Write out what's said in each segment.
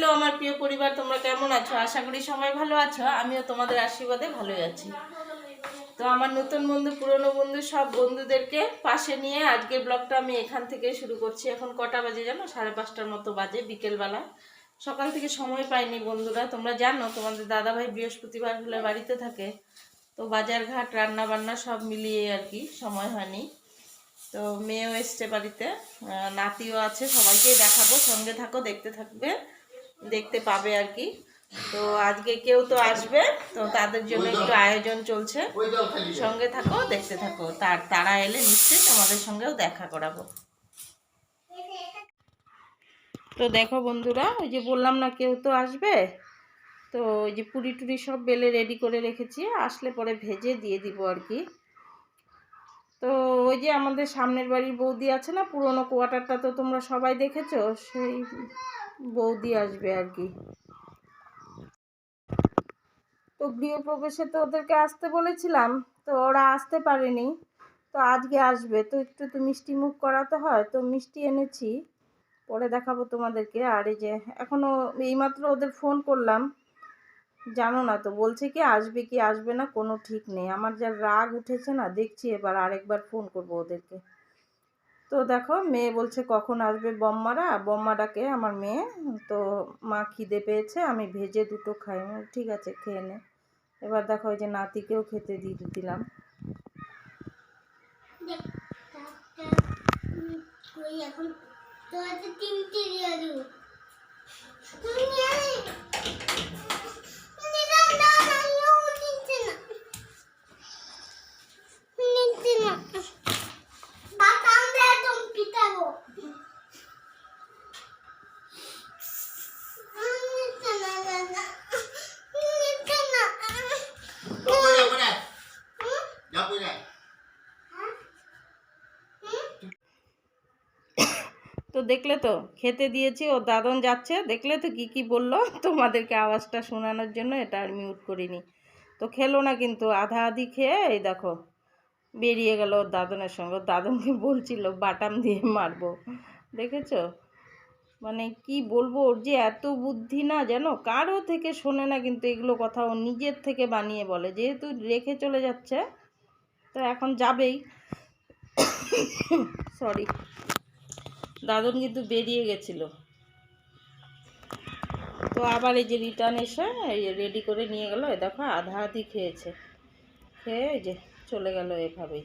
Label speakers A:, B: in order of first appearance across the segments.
A: Hello আমার প্রিয় পরিবার, তোমরা কেমন আছো? আশা করি সবাই ভালো আছো। আমিও তোমাদের আশীর্বাদে ভালোই আছি। তো আমার নতুন বন্ধু, পুরনো বন্ধু, সব বন্ধুদেরকে পাশে নিয়ে আজকের ব্লগটা আমি এখান থেকে শুরু করছি। এখন কটা বাজে জানো? সাড়ে পাঁচটার মতো বাজে বিকেলবেলা। সকাল থেকে সময় পাইনি বন্ধুরা। তোমরা জানো, তোমাদের দাদাভাই বৃহস্পতিবার হলে বাড়িতে থাকে। তো বাজার ঘাট রান্না বান্না সব মিলিয়ে আর কি সময় হয়নি। তো মেয়েও এসছে বাড়িতে। নাতিও আছে, সবাইকেই দেখাবো। সঙ্গে থাকো, দেখতে থাকবে। দেখতে পাবে আর কি। তো আজকে কেউ তো আসবে তো তাদের জন্য একটু আয়োজন চলছে। সঙ্গে থাকো দেখতে থাকো। তার তারা এলে নিশ্চয়ই তোমাদের সঙ্গেও দেখা করাবো। তো দেখো বন্ধুরা ওই যে বললাম না কেউ তো আসবে? তো ওই যে পুরি টুরি সব বেলে রেডি করে রেখেছি। আসলে পরে ভেজে দিয়ে দিব আর কি। তো ওই যে আমাদের সামনের বাড়ির বৌদি আছে না, পুরনো কোয়ার্টারটা তো তোমরা সবাই দেখেছ, সেই বৌদি আসবে আর কি। তো গৃহপ্রবেশে তো ওদেরকে আসতে বলেছিলাম, তো ওরা আসতে পারেনি, তো আজকে আসবে। তো একটু তো মিষ্টি মুখ করাতে হয়, তো মিষ্টি এনেছি, পরে দেখাবো তোমাদেরকে। আর এই যে এখনও এইমাত্র ওদের ফোন করলাম জানো না তো বলছে কি আসবে কি আসবে না কোনো ঠিক নেই আমার যা রাগ উঠেছে না দেখছি এবার আরেকবার ফোন করব ওদেরকে তো দেখো মেয়ে বলছে কখন আসবে বম্মারা বম্মাটাকে আমার মেয়ে তো মা খিদে পেয়েছে আমি ভেজে দুটো খাই ঠিক আছে খেয়ে নে এবার দেখো ওই যে নাতিকেও খেতে দিয়ে দিলাম
B: এখন তো তিনটে
A: দেখলে তো, খেতে দিয়েছি, ও দাদন যাচ্ছে, দেখলে তো কি কি বলল? তোমাদেরকে আওয়াজটা শোনানোর জন্য এটা আর মিউট করিনি। তো খেলো না কিন্তু, আধা আধি খেয়ে এই দেখো, বেরিয়ে গেল ওর দাদনের সঙ্গে। দাদনকে বলছিল, বাটাম দিয়ে মারবো। দেখেছ? মানে কি বলব, ওর যে এত বুদ্ধি না যেন কারও থেকে শোনে না কিন্তু এগুলো কথা ও নিজের থেকে বানিয়ে বলে। যেহেতু রেখে চলে যাচ্ছে, তো এখন যাবেই। সরি দাদন কিন্তু বেরিয়ে গেছিল। তো আবার এই যে রিটার্ন এসে এই রেডি করে নিয়ে গেল দেখো আধা আধি খেয়েছে। খেয়ে এই যে চলে গেল এভাবেই।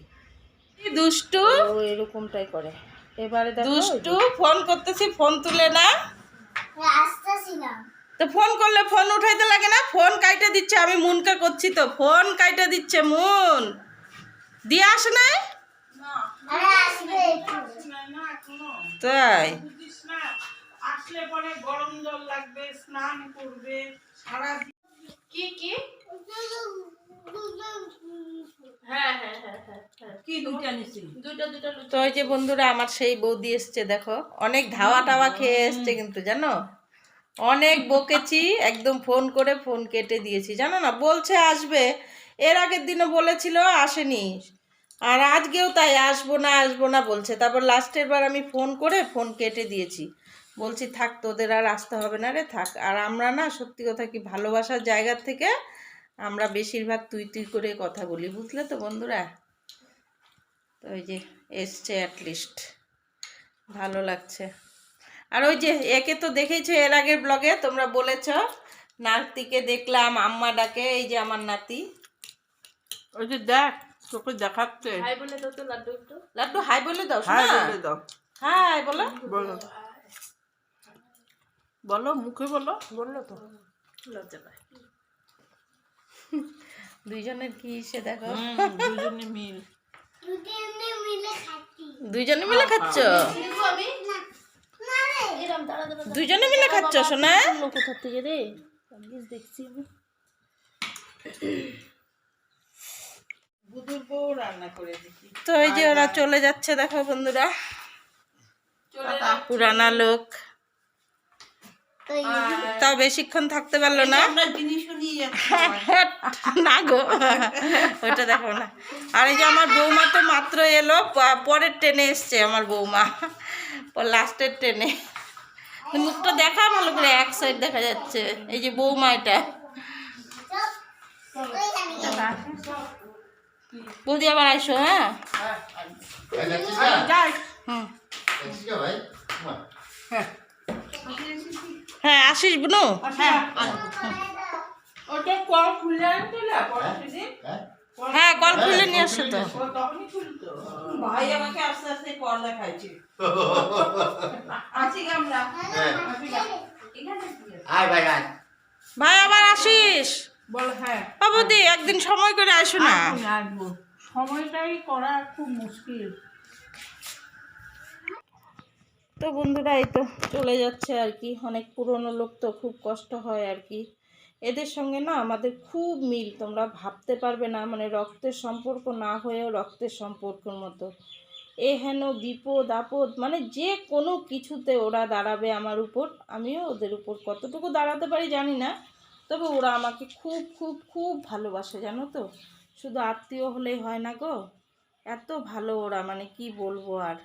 A: দুষ্টু। ও এরকমটাই করে। এবারে দেখো দুষ্টু ফোন করতেছি ফোন তুলে না।
B: আসতেছিলাম।
A: তো ফোন করলে ফোন উঠাইতে লাগে না ফোন কাইটে দিচ্ছে আমি মুনকে করছি তো ফোন কাইটে দিচ্ছে মুন। দিয়ে আসে নাই?
B: আরে আসবে একটু।
A: তাই?
C: আসলে পরে গরম জল লাগবে স্নান করবে সারা কি কি? হ্যাঁ হ্যাঁ হ্যাঁ হ্যাঁ হ্যাঁ। কি দুইটা নিছি দুইটা দুইটা লুচি
A: তো ওই যে বন্ধুরা আমার সেই বৌদি এসছে দেখো। অনেক ধাওয়া টাওয়া খেয়ে এসছে কিন্তু জানো? অনেক বকেছি একদম ফোন করে ফোন কেটে দিয়েছি জানো না? বলছে আসবে। এর আগের দিনও বলেছিল আসেনি। আর আজকেও তাই, আসব না আসব না বলছে। তারপর লাস্টের বার আমি ফোন করে ফোন কেটে দিয়েছি। বলছি, থাক, তোদের আর আসতে হবে না রে, থাক। আর আমরা না, সত্যি কথা কি, ভালোবাসার জায়গার থেকে আমরা বেশিরভাগ তুই তুই করে কথা বলি, বুঝলে তো বন্ধুরা? তো ওই যে এসছে অ্যাটলিস্ট ভালো লাগছে। আর ওই যে, একে তো দেখেছ এর আগের ব্লগে তোমরা বলেছ, নাতিকে দেখলাম, আম্মা ডাকে, এই যে আমার নাতি।
C: ওই যে দেখ তোকে দেখাচ্ছে।
A: হাই বলে দাও তো লাড্ডু একটু। লাড্ডু হাই বলে দাও
C: হাই বলে দাও।
A: হাই বলো।
C: বলো। বলো মুখে বলো।
A: বলল তো। লজ্জা পায়। দুইজনের কি সে দেখো?
C: দুজনে মিল।
A: দুইজনে মিলে খাচ্ছ?
B: না না
A: দুইজনে মিলে খাচ্ছ সোনা
C: কোথা থেকে রে দেখছি আমি বুধুর বউ রান্না করে দিচ্ছি
A: তো এই যে ওরা চলে যাচ্ছে দেখো বন্ধুরা। পুরানা লোক।
B: তো
A: বেশিক্ষণ থাকতে পারল না। না গো। ওইটা দেখো না। আর এই যে আমার বৌমা তো মাত্র এলো পরের ট্রেনে এসছে আমার বৌমা। লাস্টের ট্রেনে। মুখটা দেখা ভালো করে এক সাইড দেখা যাচ্ছে। এই যে বৌমা এটা। বৌদি আবার আইসো হ্যাঁ?
D: না? ভাই? মা
A: হ্যাঁ। আসিস বুনু?
C: হ্যাঁ ওটা কল খুলে আনতে না পরে
D: হ্যাঁ
A: হ্যাঁ। কল খুলে নিয়ে আসছো তো।
C: ও তখনই খুলতো।
E: ভাই আমাকে আস্তে আস্তে কর দেখাইছে।
C: আছি আমরা।
D: হ্যাঁ। ভাই
A: আবার আসিস?
C: বল হ্যাঁ।
A: একদিন সময় করে আসো না
C: আসব। সময়টাই করা খুব মুশকিল।
A: তো বন্ধুরা এই তো চলে যাচ্ছে আর কি। অনেক পুরনো লোক তো খুব কষ্ট হয় আর কি। এদের সঙ্গে না আমাদের খুব মিল তোমরা ভাবতে পারবে না মানে রক্তের সম্পর্ক না হয়েও রক্তের সম্পর্কের মতো। এ হেন বিপদ আপদ মানে যে কোনো কিছুতে ওরা দাঁড়াবে আমার উপর আমিও ওদের উপর কতটুকু দাঁড়াতে পারি জানি না। তবে ওরা আমাকে খুব খুব খুব ভালোবাসে, জানো তো? শুধু আত্মীয় হলেই হয় না গো। এত ভালো ওরা মানে কি বলব আর?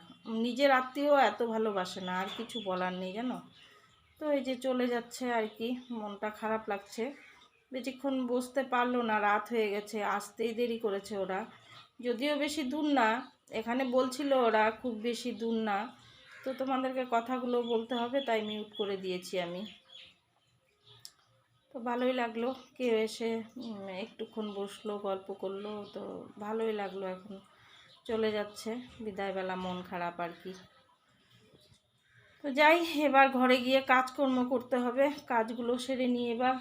A: নিজের আত্মীয় এত ভালোবাসে না, আর কিছু বলার নেই, জানো? তো এই যে চলে যাচ্ছে আর কি, মনটা খারাপ লাগছে। বেশিক্ষণ বসতে পারল না, রাত হয়ে গেছে, আসতেই দেরি করেছে ওরা। যদিও বেশি দূর না, এখানে বলছিল ওরা খুব বেশি দূর না। তো তোমাদেরকে কথাগুলো বলতে হবে, তাই মিউট করে দিয়েছি আমি। তো ভালোই লাগল। কেউ এসে একটুক্ষণ বসল, গল্প করল, তো ভালোই লাগল এখন। চলে যাচ্ছে, বিদায়বেলা মন খারাপ আর কি। তো যাই, এবার ঘরে গিয়ে কাজকর্ম করতে হবে, কাজগুলো সেরে নিয়ে এবার।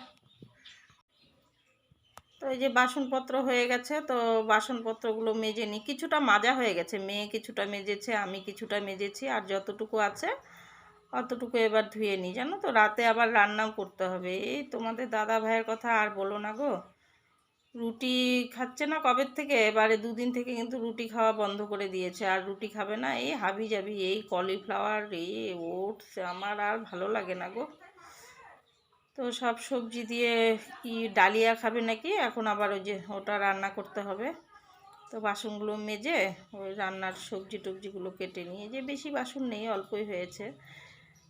A: তো এই যে বাসনপত্র হয়ে গেছে, তো বাসনপত্রগুলো মেজে নিই। কিছুটা মাজা হয়ে গেছে, মেয়ে কিছুটা মেজেছে, আমি কিছুটা মেজেছি, আর যতটুকু আছে অতটুকু এবার ধুয়ে নিই, জানো তো? রাতে আবার রান্নাও করতে হবে। এই তোমাদের দাদা ভাইয়ের কথা আর বলো না গো। রুটি খাচ্ছে না কবের থেকে? এবারে দুদিন থেকে কিন্তু রুটি খাওয়া বন্ধ করে দিয়েছে, আর রুটি খাবে না। এই হাবি যাবি এই কলিফ্লাওয়ার এই ওটস, আমার আর ভালো লাগে না গো। তো সব সবজি দিয়ে কি ডালিয়া খাবে নাকি? এখন আবার ওই যে ওটা রান্না করতে হবে। তো বাসনগুলো মেজে ওই রান্নার সবজি টবজিগুলো কেটে নিয়ে, যে বেশি বাসন নেই, অল্পই হয়েছে।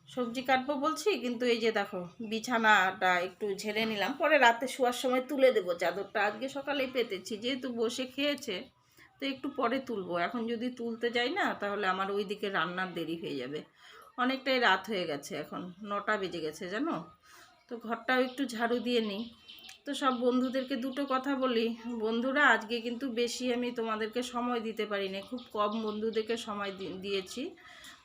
A: সবজি কাটবো বলছি, কিন্তু এই যে দেখো, বিছানাটা একটু ঝেড়ে নিলাম। পরে রাতে শোয়ার সময় তুলে দেবো, চাদরটা আজকে সকালে পেতেছি, যেহেতু বসে খেয়েছে, তো একটু পরে তুলবো। এখন যদি তুলতে যাই না, তাহলে আমার ওই দিকে রান্নার দেরি হয়ে যাবে। অনেকটাই রাত হয়ে গেছে এখন, নটা বেজে গেছে, জানো? তো ঘরটাও একটু ঝাড়ু দিয়ে নিই। তো সব বন্ধুদেরকে দুটো কথা বলি। বন্ধুরা, আজকে কিন্তু বেশি আমি তোমাদেরকে সময় দিতে পারিনি, খুব কম বন্ধুদেরকে সময় দিয়েছি।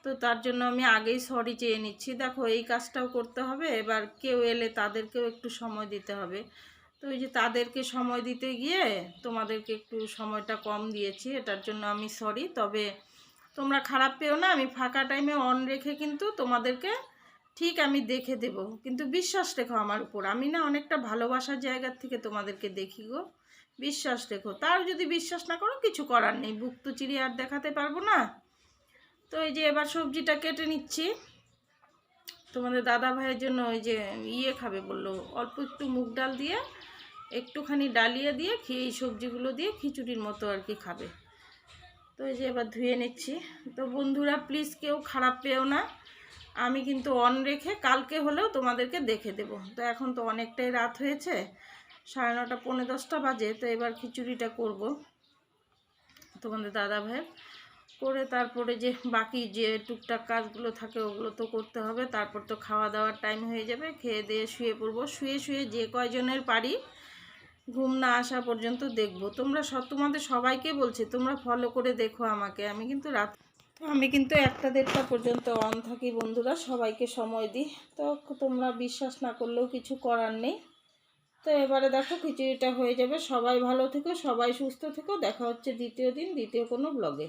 A: তো তার জন্য আমি আগেই সরি চেয়ে নিচ্ছি। দেখো, এই কাজটাও করতে হবে। এবার কেউ এলে তাদেরকেও একটু সময় দিতে হবে। তো ওই যে তাদেরকে সময় দিতে গিয়ে তোমাদেরকে একটু সময়টা কম দিয়েছি, এটার জন্য আমি সরি তবে তোমরা খারাপ পেও না, আমি ফাঁকা টাইমে অন রেখে কিন্তু তোমাদেরকে ঠিক আমি দেখে দেব। কিন্তু বিশ্বাস রেখো আমার উপর। আমি না অনেকটা ভালোবাসার জায়গার থেকে তোমাদেরকে দেখি গো। বিশ্বাস রেখো। তার যদি বিশ্বাস না করো, কিছু করার নেই। বুক তো চিড়িয়ে আর দেখাতে পারব না। তো এই যে এবার সবজিটা কেটে নিচ্ছি। তোমাদের দাদা ভাইয়ের জন্য ওই যে ইয়ে খাবে বলল, অল্প একটু মুগ ডাল দিয়ে, একটুখানি ডালিয়ে দিয়ে এই সবজিগুলো দিয়ে খিচুড়ির মতো আর কি খাবে। তো এই যে এবার ধুয়ে নিচ্ছি। তো বন্ধুরা প্লিজ কেউ খারাপ পেও না। আমি কিন্তু অন রেখে কালকে হলেও তোমাদেরকে দেখে দেব। তো এখন তো অনেকটাই রাত হয়েছে, সাড়ে নটা, পৌনে দশটা বাজে, তো এবার খিচুড়িটা করব। তোমাদের দাদা ভাইয়ের করে তারপরে যে বাকি যে টুকটাক কাজগুলো থাকে ওগুলো তো করতে হবে। তারপর তো খাওয়া দাওয়ার টাইম হয়ে যাবে, খেয়ে দিয়ে শুয়ে পড়ব। শুয়ে শুয়ে যে কয়জনের পারি ঘুম না আসা পর্যন্ত দেখব। তোমরা সব, তোমাদের সবাইকে বলছি, তোমরা ফলো করে দেখো আমাকে। আমি কিন্তু রাত আমি কিন্তু একটা দেড়টা পর্যন্ত অন থাকি বন্ধুরা, সবাইকে সময় দিই। তো তোমরা বিশ্বাস না করলেও কিছু করার নেই। তো এবারে দেখো খিচুড়িটা হয়ে যাবে। সবাই ভালো থেকো, সবাই সুস্থ থেকো। দেখা হচ্ছে দ্বিতীয় দিন, দ্বিতীয় কোনো ব্লগে